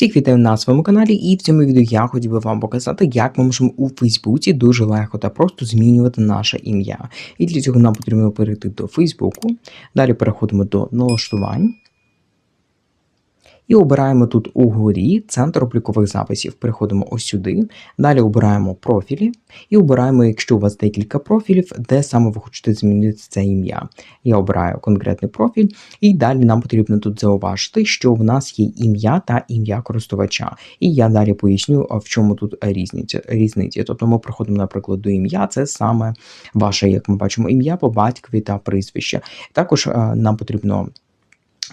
Всіх вітаю на своєму каналі, і в цьому відео я хотів би вам показати, як ми можемо у Фейсбуці дуже легко та просто змінювати наше ім'я. І для цього нам потрібно перейти до Фейсбуку. Далі переходимо до налаштувань. І обираємо тут угорі центр облікових записів. Переходимо ось сюди. Далі обираємо профілі і обираємо, якщо у вас декілька профілів, де саме ви хочете змінити це ім'я. Я обираю конкретний профіль, і далі нам потрібно тут зауважити, що в нас є ім'я та ім'я користувача. І я далі поясню, в чому тут різниця. різниці. Тобто ми приходимо, наприклад, до ім'я, це саме ваше, як ми бачимо, ім'я по батькові та прізвище. Також е, нам потрібно.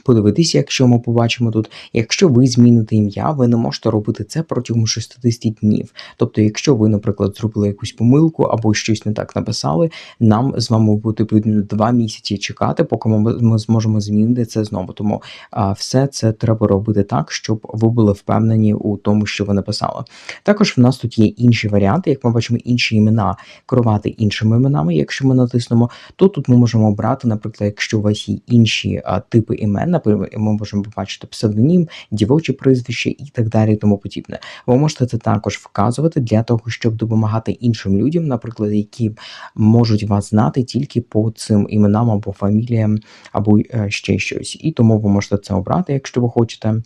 Подивитися, якщо ми побачимо тут, якщо ви зміните ім'я, ви не можете робити це протягом 60 днів. Тобто, якщо ви, наприклад, зробили якусь помилку або щось не так написали, нам з вами потрібно два місяці чекати, поки ми, зможемо змінити це знову. Тому а, все це треба робити так, щоб ви були впевнені у тому, що ви написали. Також в нас тут є інші варіанти, як ми бачимо, інші імена керувати іншими іменами. Якщо ми натиснемо, то тут ми можемо обрати, наприклад, якщо у вас є інші а, типи імен, ми можемо побачити псевдонім, дівоче прізвище і так далі, і тому подібне. Ви можете це також вказувати для того, щоб допомагати іншим людям, наприклад, які можуть вас знати тільки по цим іменам або фаміліям, або е, ще щось. І тому ви можете це обрати, якщо ви хочете.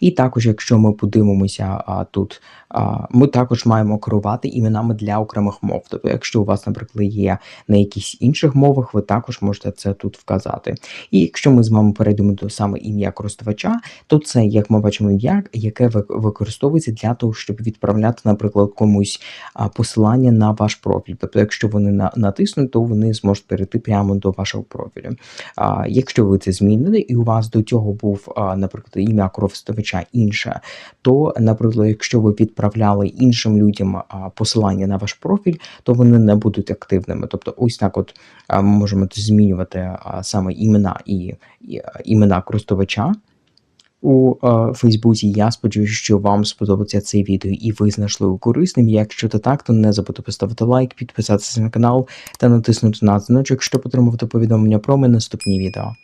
І також, якщо ми подивимося а, тут, а, ми також маємо керувати іменами для окремих мов. Тобто, якщо у вас, наприклад, є на якихось інших мовах, ви також можете це тут вказати. І якщо ми з вами перейдемо до саме ім'я користувача, то це, як ми бачимо, ім'я, яке ви- використовується для того, щоб відправляти, наприклад, комусь посилання на ваш профіль. Тобто, якщо вони на, натиснуть, то вони зможуть перейти прямо до вашого профілю. А, якщо ви це змінили, і у вас до цього був, наприклад, ім'я користувача інше, то, наприклад, якщо ви відправляли іншим людям посилання на ваш профіль, то вони не будуть активними. Тобто, ось так, от ми можемо змінювати саме імена і, імена користувача. У Фейсбуці я сподіваюся, що вам сподобається цей відео і ви знайшли його корисним. Якщо це так, то не забудьте поставити лайк, підписатися на канал та натиснути на дзвіночок, щоб отримувати повідомлення про мої наступні відео.